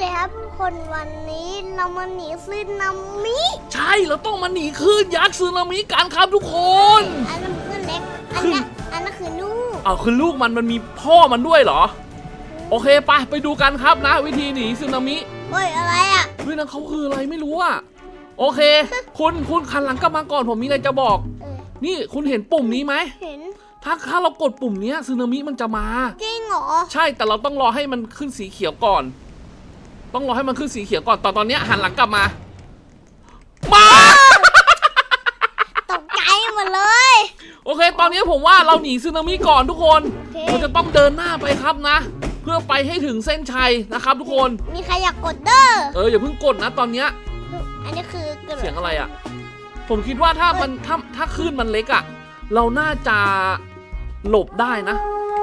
เลยครับทุกคนวันนี้เรามาหนีซึนามิใช่เราต้องมาหนีคลื่นยักษ์สึนามิกันครับทุกคน อันนั้นคือเล็กอันนั้นอันนั้นคือลูกอ้าวคือลูกมันมันมีพ่อมันด้วยเหรอ โอเคไปไปดูกันครับนะ วิธีหนีสึนามิเฮ้ยอะไรอะเฮ้ยนั่นเขาคืออะไรไม่รู้อะโอเค คุณคุณคันหลังกลับมาก่อนผมมีอะไรจะบอกเออนี่คุณเห็นปุ่มนี้ไหมเห็นถ้าถ้าเรากดปุ่มเนี้ยสึนามิมันจะมา จริงเหรอ ใช่แต่เราต้องรอให้มันขึ้นสีเขียวก่อน ต้องรอให้มันขึ้นสีเขียวก่อนตอนตอนเนี้ยหันหลังกลับมา มา ตกใจหมดเลย โอเค ตอนนี้ผมว่าเราหนีสึนามิก่อนทุกคนโอเค เราจะต้องเดินหน้าไปครับนะ เพื่อไปให้ถึงเส้นชัยนะครับ ทุกคน มีใครอยากกดเด้อ เอออย่าเพิ่งกดนะตอนเนี้ยอันนี้คือกระโดดเสียงอะไรอะ่ะ ผมคิดว่าถ้ามันถ้าถ้าคลื่นมันเล็กอะ่ะ เราน่าจะหลบได้นะ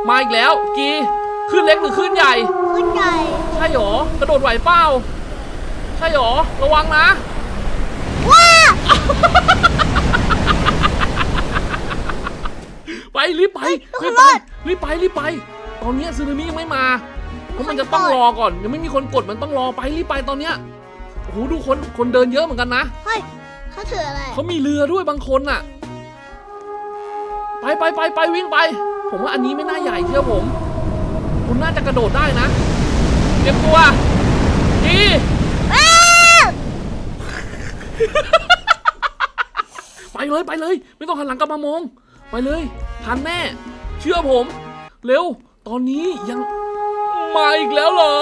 มาอีกแล้วกีคลื่นเล็กหรือคลื่นใหญ่ ขึ้นใหญ่ใช่หรอกระโดดไหวเปล่าใช่หรอระวังนะ ว้าไปรีบไปเฮ้รียบไปรอดรีบไปรีบไป ตอนเนี้ยซึนามิยังไม่มาเพราะมันจะต้องรอก่อน ยังไม่มีคนกดมันต้องรอไปรีบไปตอนเนี้ยโอ้โหดูคนคนเดินเยอะเหมือนกันนะเฮ้ยเขาถืออะไรเขามีเรือด้วยบางคนน่ะ ไปไปไปไปวิ่งไป ผมว่าอันนี้ไม่น่าใหญ่เชื่อผม คุณน่าจะกระโดดได้นะ เตรียมตัวดีอ้าวไปเลยไปเลย ไม่ต้องหันหลังกลับมามอง ไปเลยทันแน่ เชื่อผม เร็ว ตอนนี้ยังมาอีกแล้วเหรอ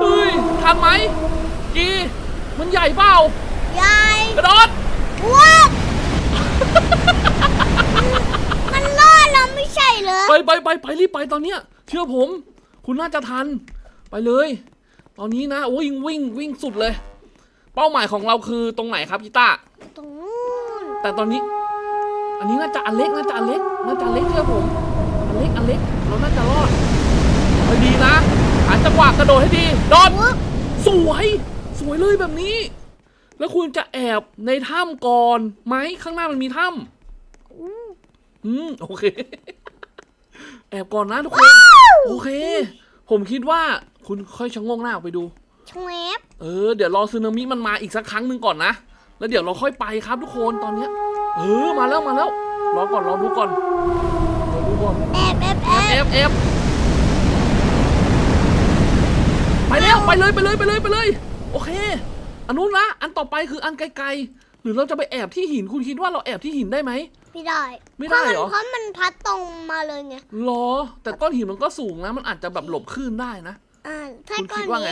เฮ้ยทันไหม กีมันใหญ่เปล่า ใหญ่กระโดดว้าวมันรอดแล้วไม่ใช่เหรอ ไปไปไปไปรีบไปตอนเนี้ย เชื่อผม คุณน่าจะทัน ไปเลย ตอนนี้นะวิ่งวิ่งวิ่งสุดเลย เป้าหมายของเราคือตรงไหนครับกีตาร์ตรงนู้นแต่ตอนนี้ อันนี้น่าจะอันเล็กน่าจะอันเล็กน่าจะอันเล็กเชื่อผมอันเล็กอันเล็กเราน่าจะรอดไปดีนะหาจังหวะกระโดดให้ดีโดดปุ๊บสวยสวยเลยแบบนี้ แล้วคุณจะแอบในถ้ำก่อนไหมข้างหน้ามันมีถ้ำอู้อืมโอเค แอบก่อนนะทุกคน โอเค ผมคิดว่า คุณค่อยชะโงงหน้าออกไปดู ชงแวบเออเดี๋ยวรอซึนามิมันมาอีกสักครั้งหนึ่งก่อนนะ แล้วเดี๋ยวเราค่อยไปครับทุกคนตอนเนี้ย เออมาแล้วมาแล้ว รอก่อนรอดูก่อนรอดูก่อน แอบแอบแอเอบฟเอฟไปแล้วไปเลยไปเลยไปเลยไปเลย โอเค อันนู้นนะอันต่อไปคืออันไกลๆ หรือเราจะไปแอบที่หินคุณคิดว่าเราแอบที่หินได้ไหม ไม่ได้ไม่ได้เหรอ เพราะมันเพราะมันพัดตรงมาเลยไง หรอ แต่ก้อนหินมันก็สูงนะ มันอาจจะแบบหลบคลื่นได้นะ อ่าถ้าคุณก้อคินดว่าไง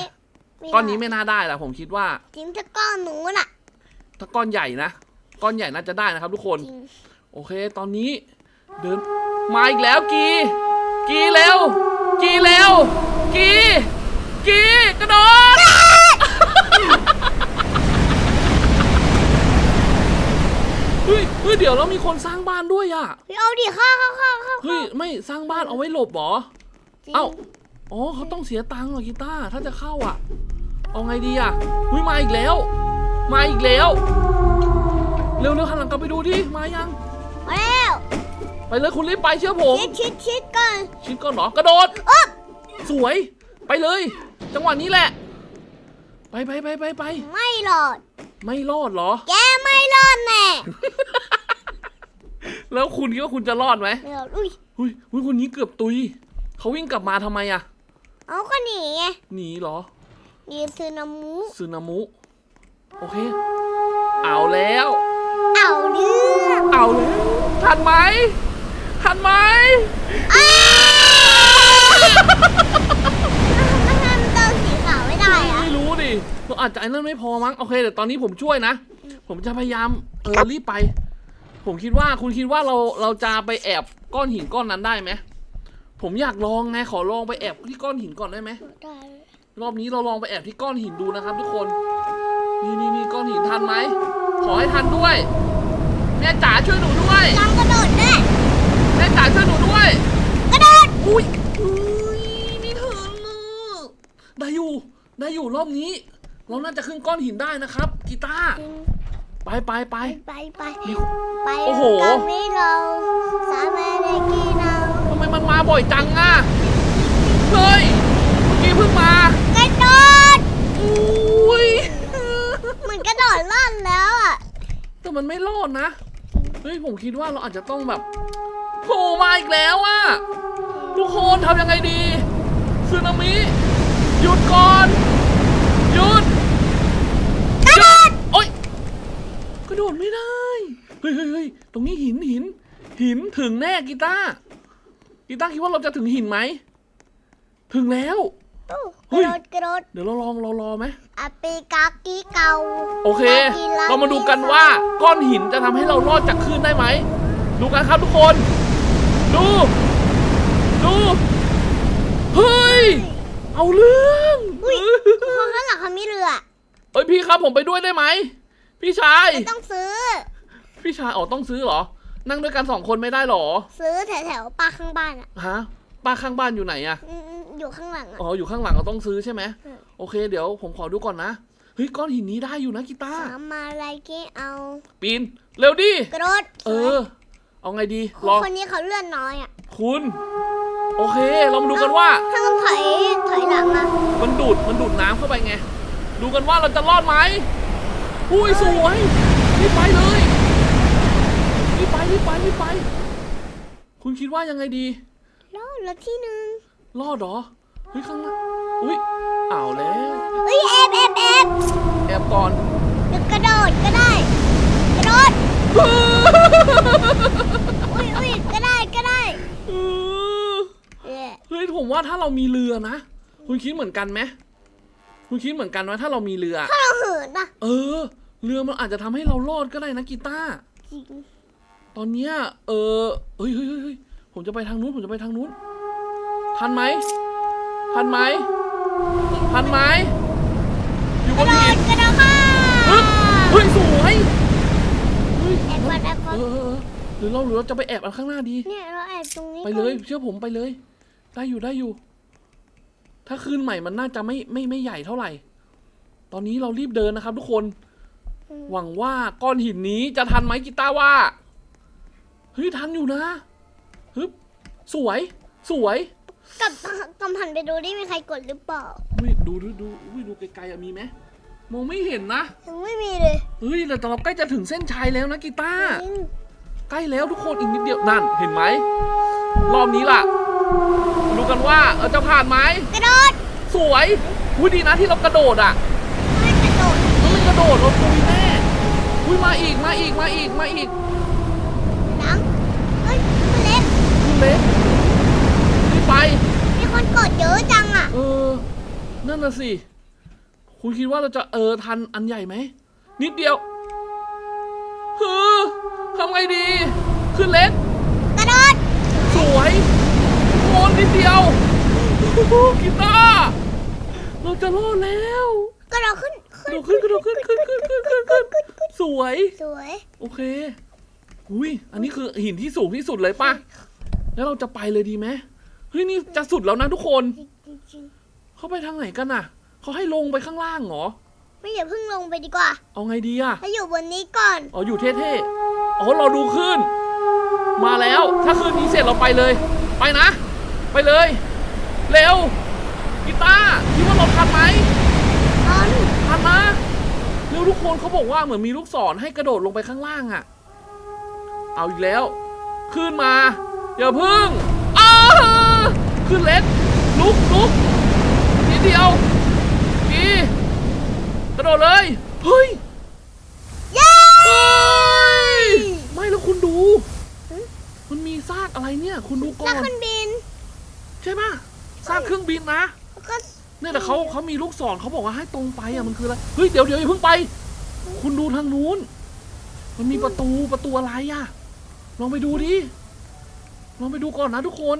นี้ก้อนนี้ไม่น่าได้แหละผมคิดว่า จริงถ้าก้อนหนูน่ะถ้าก้อนใหญ่นะ ก้อนใหญ่น่าจะได้นะครับทุกคน จริงโอเค ตอนนี้ เดินมาอีกแล้วกี กีเร็ว กีเร็ว กี กีกระโดด เฮ้ยเฮ้ยเดี๋ยวเรามีคนสร้างบ้านด้วยอะพี่เอาดิเข้าเข้าเข้าเข้าเฮ้ย ไม่สร้างบ้านเอาไว้หลบเหรอ จริงเอ้า อ๋อเขาต้องเสียตังค์เหรอกีตาร์ถ้าจะเข้าอะ เอาไงดีอะหุ้ยมาอีกแล้ว มาอีกแล้ว เร็วๆหันหลังกลับไปดูดิมายังมาแล้วไปเลยคุณรีบไปเชื่อผม ชิดชิดชิดก่อนชิดก่อนเหรอกระโดด อ๊บสวย ไปเลย จังหวะนี้แหละ ไปไปไปไปไปไม่รอด ไม่รอดเหรอ แกไม่รอดแน่แล้วคุณคิดว่าคุณจะรอดไหมไม่รอดอุ้ย หุ้ยหุ้ยคนนี้เกือบตุย เขาวิ่งกลับมาทำไมอะ เอาก็หนีไงหนีเหรอหนีซึนามิซึนามุโอเค เอาแล้ว เอาเรื่องเอาแล้วทันไหมทันไหมอ้าวแล้วทำไมมันเติมสีขาวไม่ได้อะ ไม่รู้ดิเราอาจจะไอ้นั่นไม่พอมั้งโอเคเดี๋ยวตอนนี้ผมช่วยนะ ผมจะพยายามเออรีบไป ผมคิดว่าคุณคิดว่าเราเราจะไปแอบก้อนหินก้อนนั้นได้ไหม ผมอยากลองไงขอลองไปแอบที่ก้อนหินก่อนได้ไหมได้รอบนี้เราลองไปแอบที่ก้อนหินดูนะครับ ทุกคน นี่นี่นี่ก้อนหินทันไหม ขอให้ทันด้วย แม่จ๋าช่วยหนูด้วยลองกระโดดด้วยแม่จ๋าช่วยหนูด้วย กระโดด อุ้ยอุ้ยไม่ถึงอะได้อยู่ ได้อยู่รอบนี้ เราน่าจะขึ้นก้อนหินได้นะครับ กีตาร์ ไปไปไปไปไปมีไปโอ้โหตอนนี้เราสามารถได้กินเอาทำไมันมาบ่อยจังอะเฮ้ยเมื่อกี้เพิ่งมากระโดดอุ้ยเหมือนกระโดดล่อนแล้วอะแต่มันไม่ล่อนนะเฮ้ยผมคิดว่าเราอาจจะต้องแบบโผล่มาอีกแล้วอะทุกคนทำยังไงดีสึนามิหยุดก่อนหยุดหยุดโอ้ยกระโดดไม่ได้เฮ้ยเฮ้ยตรงนี้หินหินหินถึงแน่กีตาร์ กีตาร์คิดว่าเราจะถึงหินไหม ถึงแล้วอู้เฮ้กยระโดดกระโดดเดี๋ยวเราลองเรารอไหมอาปีกากีเกาโอเคลากีลาเรามาดูกันว่าก้อนหินจะทำให้เรารอดจากคลื่นได้ไหม ดูกันครับทุกคน ดู ดู เฮ้ย เอาเรื่องอุ้ยคนข้างหลังเขามีเรือ เอ้ยพี่ครับผมไปด้วยได้ไหม พี่ชายไม่ต้องซื้อ พี่ชายอ๋อต้องซื้อเหรอ นั่งด้วยกันสองคนไม่ได้เหรอ ซื้อแถวแถวๆป้าข้างบ้านอะฮะ ป้าข้างบ้านอยู่ไหนอะอืมๆอยู่ข้างหลังอะอ๋อ อยู่ข้างหลังเราต้องซื้อใช่ไหม อืม โอเค เดี๋ยวผมขอดูก่อนนะ เฮ้ย ก้อนหินนี้ได้อยู่นะกีตาร์ สามมาอะไรเกเอาปีน เร็วดิ กระโดดเออ เอาไงดีครอคนนี้เขาเลื่อนน้อยอะคุณ โอเค เรามาดูกันว่า ถ้ามันถอยถอยหลังอะมันดูด มันดูดน้ำเข้าไปไง ดูกันว่าเราจะรอดไหมอุ้ยสวยรีบไปเลย รีบไปรีบไปรีบไป คุณคิดว่ายังไงดีแล้วแล้วที่หนึ่งรอดเหรอเฮ้ยข้างหน้าอุ้ยอ้าวแล้วเฮ้ยแอบแอบแอบแอบก่อนเดี๋ยวกระโดดก็ได้ กระโดดอุ้ยอุ้ยก็ได้ก็ได้เออเอ๊ะเฮ้ยผมว่าถ้าเรามีเรือนะคุณคิดเหมือนกันไหมคุณคิดเหมือนกันว่าถ้าเรามีเรือ ถ้าเราเหินนะเออ เรือมันอาจจะทำให้เรารอดก็ได้นะกีตาร์จริง ตอนเนี้ยเออเฮ้ยเฮ้ยเฮ้ยเฮ้ยผมจะไปทางนู้นผมจะไปทางนู้น ทันไหมทันไหมทันไหมอยู่กบระนโดหิดนกระโดดค่ะฮึบเฮ้ยสวยเฮ้ยแอบก่อนแอบก่อนเออเออเออหรือเราหรือเราจะไปแอบอันข้างหน้าดี เนี่ยเราแอบตรงนี้ไปเลย เชื่อผมไปเลย ได้อยู่ได้อยู่ ถ้าคืนใหม่มันน่าจะไม่ไม่ไม่ใหญ่เท่าไหร่ ตอนนี้เรารีบเดินนะครับ ทุกคน หวังว่าก้อนหินนี้จะทันไหมกีตาร์ว่า เฮ้ยทันอยู่นะฮึบสวย สวยกับกำหันไปดูดิมีใครกดหรือเปล่าอุ้ยดูดูดูอุ้ยดูไกลๆอะมีไหมมองไม่เห็นนะยังไม่มีเลยเฮ้ยแต่เราใกล้จะถึงเส้นชัยแล้วนะกีตาร์อืมใกล้แล้วทุกคนอีกนิดเดียวนั่นเห็นไหมรอบนี้ล่ะมาดูกันว่าเออจะผ่านไหมกระโดดสวยอุ้ยดีนะที่เรากระโดดอะไม่กระโดดถ้าไม่กระโดดเราตุยแน่อุ้ยมาอีกมาอีกมาอีกมาอีก หลังเฮ้ยมันเล็ก คุณ เล็กรีบไป มีคนกดเยอะจังอะ เออ นั่นน่ะสิ คุณคิดว่าเราจะเออทันอันใหญ่ไหม นิดเดียวฮือทำไงดี ขึ้นเล็ก กระโดด สวยโคนนิดเดียวโอ้โหกีตาร์เราจะรอดแล้วกระโดดขึ้น กระโดดขึ้นกระโดดขึ้นขึ้นขึ้นขึ้นขึ้นขึ้นขึ้นสวย สวย โอเค อุ้ย อันนี้คือหินที่สูงที่สุดเลยป่ะ แล้วเราจะไปเลยดีไหมเฮ้ยนี่จะสุดแล้วนะทุกคนจริงเขาไปทางไหนกันน่ะ เขาให้ลงไปข้างล่างเหรอๆไม่อย่าเพิ่งลงไปดีกว่า เอาไงดีอะถ้าอยู่บนนี้ก่อน อ๋ออยู่เท่ๆ อ๋อเราดูขึ้น มาแล้ว ถ้าคืนนี้เสร็จเราไปเลย ไปนะ ไปเลย เร็ว กีตาร์คิดว่าเราทันไหมตอนทันนะเร็วทุกคนเขาบอกว่าเหมือนมีลูกศรให้กระโดดลงไปข้างล่างอะเอาอีกแล้ว ขึ้นมา อย่าพึ่งอ้าขึ้นเล็กลุกลุกนิดเดียวกีกระโดดเลย เฮ้ยเย้เฮ้ยไม่แล้วคุณดูหึมันมีซากอะไรเนี่ย คุณดูก่อแล้วนคนบิน ใช่ปะซากเครื่องบินนะ แล้วก็เนี่ยแต่เขาเขามีลูกศรเขาบอกว่าให้ตรงไปอะมันคืออะไรเฮ้ยเดี๋ยวเดี๋ยวอย่าเพิ่งไป คุณดูทางนู้น มันมีประตูประตูอะไรอะ ลองไปดูดิ ลองไปดูก่อนนะทุกคน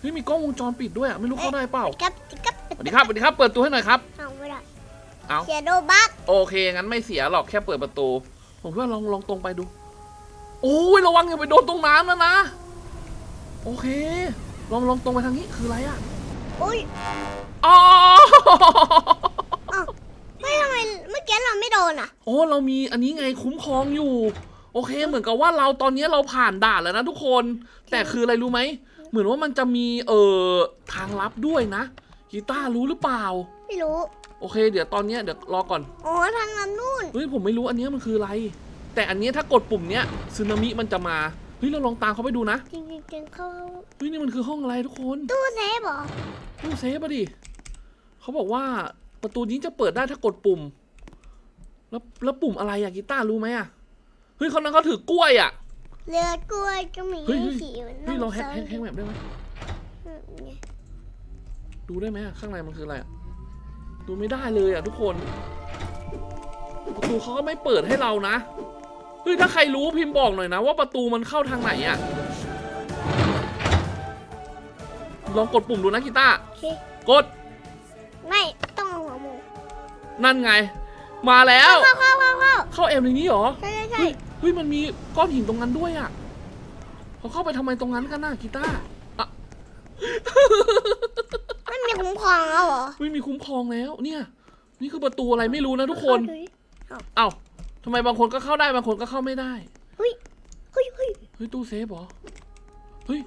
เฮ้ยมีกล้องวงจรปิดด้วยอะไม่รู้เข้าได้เปล่ากับกับสวัสดีครับสวัสดีครับเปิดตัวให้หน่อยครับเอาไม่ได้เอาเสียโดบักโอเคงั้นไม่เสียหรอกแค่เปิดประตู ผมคิดว่าลองลองตรงไปดูโอ้ยระวังอย่าไปโดนตรงน้ำนะนะ โอเค ลองลองตรงไปทางนี้คืออะไรอะอุ้ยอ๋ออ้าวไม่ทำไมเมื่อกี้เราไม่โดนอะ โอ้เรามีอันนี้ไงคุ้มครองอยู่โอเค เหมือนกับว่าเราตอนนี้เราผ่านด่านแล้วนะทุกคน แต่คืออะไรรู้ไหม เหมือนว่ามันจะมีเอ่อทางลับด้วยนะกีตาร์รู้หรือเปล่า ไม่รู้ โอเค เดี๋ยวตอนเนี้ยเดี๋ยวรอก่อนอ๋อทางนั้นนู่นเฮ้ยผมไม่รู้อันเนี้ยมันคืออะไรแแต่อันเนี้ยถ้ากดปุ่มเนี้ยสึนามิมันจะมาเฮ้ยเราลองตามเขาไปดูนะจริงจริงจริงเขาเฮ้ยนี่มันคือห้องอะไรทุกคนตู้เซฟเหรอตู้เซฟอะดิเขาบอกว่าประตูนี้จะเปิดได้ถ้ากดปุ่ม แล้วแล้วปุ่มอะไรอะกีตาร์รู้ไหมอะ เฮ้ยคนนั้นเขาถือกล้วยอะเรือกล้วยก็มีเฮ้ยเฮ้ย สีมันเฮ้ยเราแฮกซ้แฮกแฮกแบบได้ไหมอืมไงดูได้ไหมอะข้างในมันคืออะไรอะดูไม่ได้เลยอะทุกคนประตูเขาก็ไม่เปิดให้เรานะเฮ้ยถ้าใครรู้พิมพ์บอกหน่อยนะ ว่าประตูมันเข้าทางไหนอะลองกดปุ่มดูนะกีตาร์โอเคกดไม่ต้องเอาหัวหมูนั่นไง มาแล้ว เข้าเข้าเข้าเข้าเข้าเอ็มในนี้เหรอ ใช่ใช่ใช่เฮ้ย เฮ้ยมันมีก้อนหินตรงนั้นด้วยอะเขาเข้าไปทำไมตรงนั้นกันน่ะกีตาร์อะไม่มีคุ้มครองแล้วเหรอไม่มีคุ้มครองแล้ว เนี่ย นี่คือประตูอะไรไม่รู้นะทุกคนเข้าดูดิเอ้าทำไมบางคนก็เข้าได้บางคนก็เข้าไม่ได้เฮ้ยเฮ้ยเฮ้ยเฮ้ยตู้เซฟเหรอเฮ้ย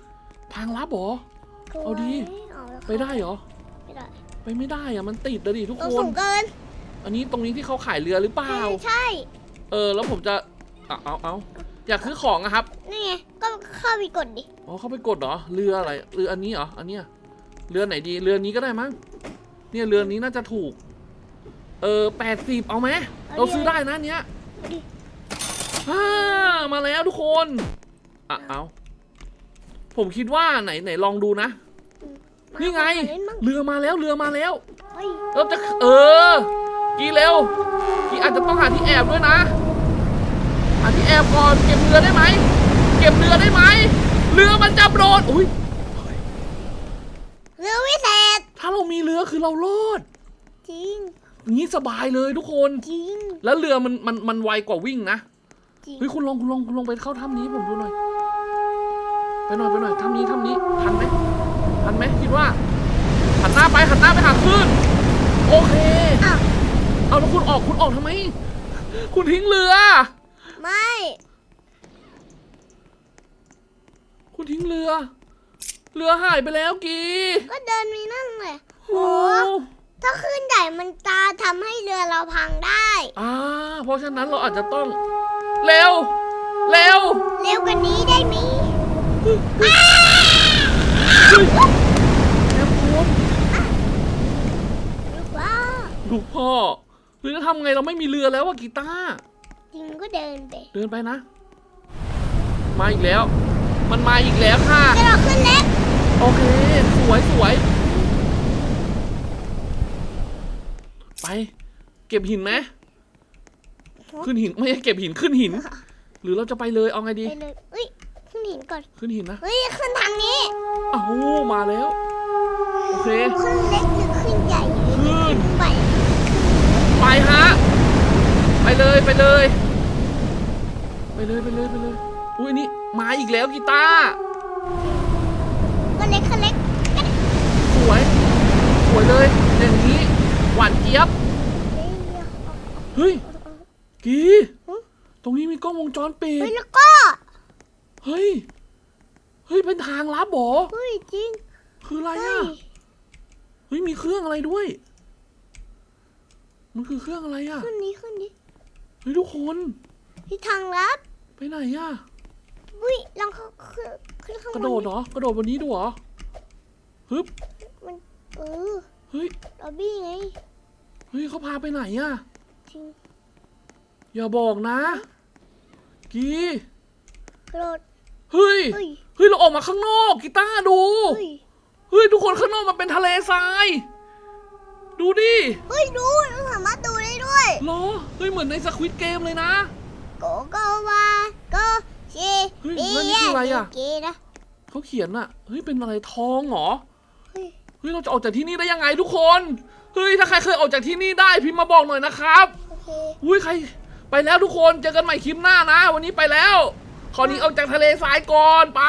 ทางลับเหรอเอาดีเอาแล้วไปได้เหรอไม่ได้ไปไม่ได้อะมันติดนะดิทุกเราคสูนงเกิน อันนี้ตรงนี้ที่เขาขายเรือหรือเปล่า ใช่ใช่เออ แล้วผมจะ เอาเอาเอาอยากซื้อของอะครับนี่ไง ก็เข้าไปกดดิ อ๋อเข้าไปกดเหรอเรืออะไรเรืออันนี้เหรออันเนี้ยเรือไหนดีเรือนี้ก็ได้มั้งเนี่ยเรือนี้น่าจะถูก เออแปดสิบเอาไหมเราซื้อได้นะอันเนี้ยเอาดิอ่ามาแล้วทุกคนอะเอาผมคิดว่าไหนไหนลองดูนะ มานี่ไง ขอเล่นบ้างเรือมาแล้วเรือมาแล้ว เฮ้ยเราจะเออ กีเร็ว กีอาจจะต้องหาที่แอบด้วยนะหาที่ แอบก่อนเก็บเรือได้ไหมเก็บเรือได้ไหมเรือมันจะโดดอุ้ยเรือวิเศษ ถ้าเรามีเรือคือเรารอดจริงอย่างนี้สบายเลยทุกคนจริง แล้วเรือมันมันมันไวกว่าวิ่งนะจริงเฮ้ยคุณลองคุณลองคุณลองไปเข้าถ้ำนี้ผมดูหน่อยไปหน่อยไปหน่อยถ้ำนี้ถ้ำนี้ทันไหมทันไหมคิดว่าหันหน้าไปหันหน้าไปหาคลื่นโอเคอ้าวเอาแล้วคุณออกคุณออกทำไม คุณทิ้งเรือ ไม่ คุณทิ้งเรือ เรือหายไปแล้วกีก็เดินมีนั่นแหละโอ้ถ้าคลื่นใหญ่มันจะทำให้เรือเราพังได้ อ่า เพราะฉะนั้นเราอาจจะต้อง เร็ว เร็ว เร็วกว่านี้ได้ไหมเร็วคุณหรือว่าลูกพ่อหรือจะทำไงเราไม่มีเรือแล้วอะกีตาร์จริง ก็เดินไปเดินไปนะ มาอีกแล้ว มันมาอีกแล้วค่ะจะเราขึ้นเล็กโอเค สวยสวย ไป เก็บหินไหมขึ้นหินไม่ใช่เก็บหินขึ้นหิน หรือเราจะไปเลยเอาไงดี ไปเลยเอ้ยขึ้นหินก่อนขึ้นหินนะเฮ้ยขึ้นทางนี้อ้าวมาแล้ว โอเค ขึ้นเล็กหรือขึ้นใหญ่หรือขึ้นขึ้นไปไปฮะ ไปเลยไปเลยไป เลยไปเลยไปเลยอุ้ยนี่มาอีกแล้วกีตาร์ก็เล็กขึ้นเล็กสวย สวยเลยอย่างนี้หวานเจี๊ยบเฮ้ยเฮ้ยกีตรงนี้มีกล้องวงจรปิดเฮ้ยแล้วก็เฮ้ยเฮ้ยเป็นทางลับเหรอเฮ้ยจริงคืออะไรเฮ้อะยเฮ้ยมีเครื่องอะไรด้วย มันคือเครื่องอะไรอะ ขึ้นนี้ขึ้นนี้เฮ้ยทุกคน ที่ทางลับ ไปไหนอะอุ้ยลองเข้าขึ้นขึ้นข้างบกนระโดดเหรอกระโดดบนนี้ดูเหรอฮึบมันเออเฮ้ยลอบบี้ไงเฮ้ยเขาพาไปไหนอะจริงอย่าบอกนะ กีกระโดดเฮ้ยเฮ้ยเฮ้ยเราออกมาข้างนอกกีตาร์ดูเฮ้ยเฮ้ยทุกคนข้างนอกมันเป็นทะเลทราย ดูดิเฮ้ยดูเราสามารถดูได้ด้วยเหรอเฮ้ยเหมือนในสควิตเกมเลยนะ โกโกวาโกชีเฮ้ยบีแล้วนี่คืออะไรอะกีนะเขาเขียนอะเฮ้ยเป็นอะไรทองเหรอ เฮ้ยเฮ้ยเราจะออกจากที่นี่ได้ยังไงทุกคน เฮ้ยถ้าใครเคยออกจากที่นี่ได้พิมพ์มาบอกหน่อยนะครับ โอเคอุ้ยใครไปแล้วทุกคนเจอกันใหม่คลิปหน้านะ วันนี้ไปแล้ว ขอหนีออกจากทะเลทรายก่อนไป